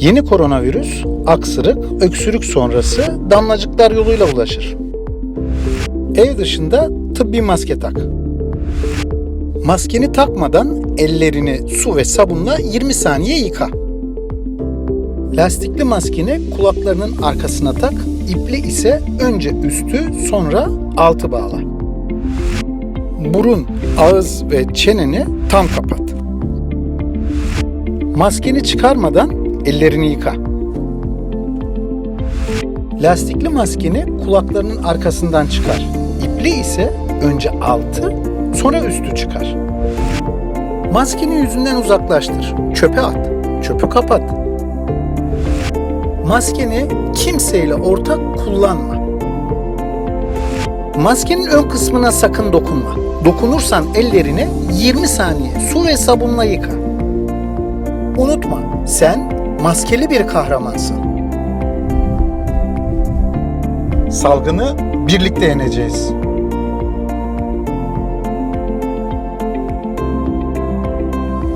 Yeni koronavirüs aksırık, öksürük sonrası damlacıklar yoluyla bulaşır. Ev dışında tıbbi maske tak. Maskeni takmadan ellerini su ve sabunla 20 saniye yıka. Lastikli maskeni kulaklarının arkasına tak, ipli ise önce üstü sonra altı bağla. Burun, ağız ve çeneni tam kapat. Maskeni çıkarmadan ellerini yıka. Lastikli maskeni kulaklarının arkasından çıkar. İpli ise önce altı, sonra üstü çıkar. Maskeni yüzünden uzaklaştır. Çöpe at. Çöpü kapat. Maskeni kimseyle ortak kullanma. Maskenin ön kısmına sakın dokunma. Dokunursan ellerini 20 saniye su ve sabunla yıka. Unutma, sen maskeli bir kahramansın. Salgını birlikte yeneceğiz.